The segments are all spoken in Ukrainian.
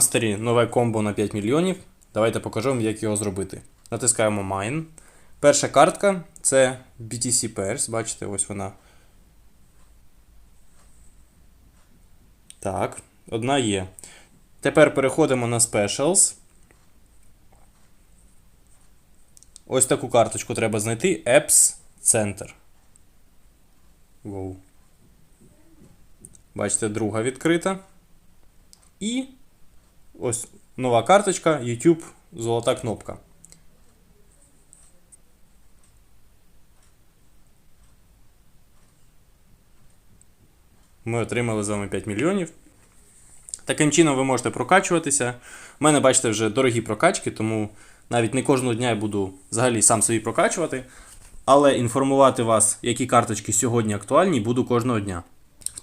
Старі нове комбо на 5 мільйонів. Давайте покажу вам, як його зробити. Натискаємо Mine. Перша картка це BTC Pairs. Бачите, ось вона. Так, одна є. Тепер переходимо на Specials. Ось таку карточку треба знайти. Apps Center. Wow. Бачите, друга відкрита. І ось нова карточка YouTube золота кнопка. Ми отримали з вами 5 мільйонів. Таким чином ви можете прокачуватися. У мене, бачите, вже дорогі прокачки, тому навіть не кожного дня я буду взагалі сам собі прокачувати. Але інформувати вас, які карточки сьогодні актуальні, буду кожного дня.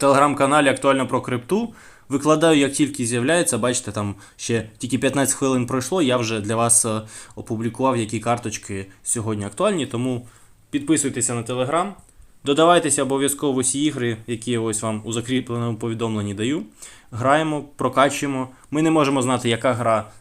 Телеграм-каналі Актуально про крипту. Викладаю, як тільки з'являється, бачите, там ще тільки 15 хвилин пройшло. Я вже для вас е, опублікував, які карточки сьогодні актуальні. Тому підписуйтеся на телеграм. Додавайтеся обов'язково усі ігри, які я ось вам у закріпленому повідомленні даю. Граємо, прокачуємо. Ми не можемо знати, яка гра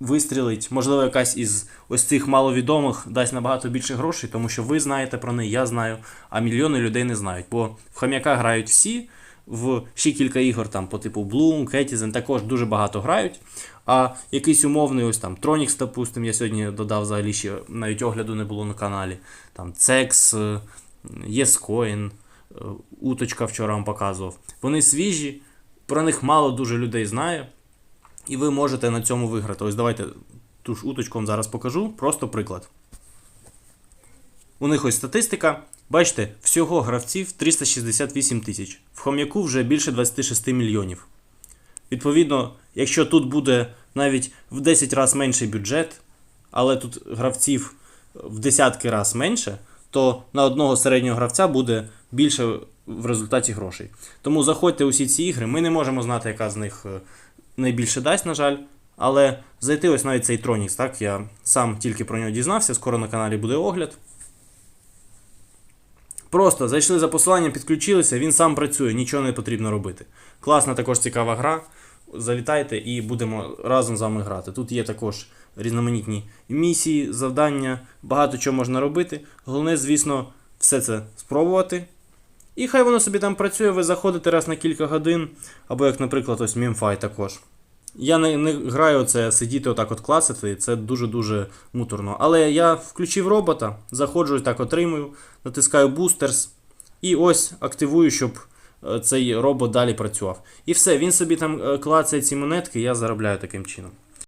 вистрілить. Можливо, якась із ось цих маловідомих дасть набагато більше грошей, тому що ви знаєте про неї, я знаю, а мільйони людей не знають. Бо в хам'яка грають всі. В ще кілька ігор там по типу Bloom, Cetizen також дуже багато грають. А якийсь умовний ось там Tronix, допустим, я сьогодні додав взагалі ще навіть огляду не було на каналі. Там е, Єскоін, е, Уточка вчора вам показував. Вони свіжі, про них мало дуже людей знає. І ви можете на цьому виграти. Ось давайте ту ж уточку вам зараз покажу. Просто приклад. У них ось статистика. Бачите, всього гравців 368 тисяч. В хом'яку вже більше 26 мільйонів. Відповідно, якщо тут буде навіть в 10 разів менший бюджет, але тут гравців в десятки разів менше, то на одного середнього гравця буде більше в результаті грошей. Тому заходьте у всі ці ігри. Ми не можемо знати, яка з них е, найбільше дасть, на жаль. Але зайти ось навіть цей Tronix, так, я сам тільки про нього дізнався, скоро на каналі буде огляд. Просто зайшли за посиланням, підключилися, він сам працює, нічого не потрібно робити. Класна також цікава гра. Залітайте і будемо разом з вами грати. Тут є також різноманітні місії, завдання, багато чого можна робити. Головне, звісно, все це спробувати. І хай воно собі там працює, ви заходите раз на кілька годин, або як, наприклад, ось Мімфай також. Я не, не граю це сидіти отак от класити, це дуже-дуже муторно. Але я включив робота, заходжу і так отримую, натискаю бустерс і ось активую, щоб е, цей робот далі працював. І все, він собі там е, клацає ці монетки, я заробляю таким чином.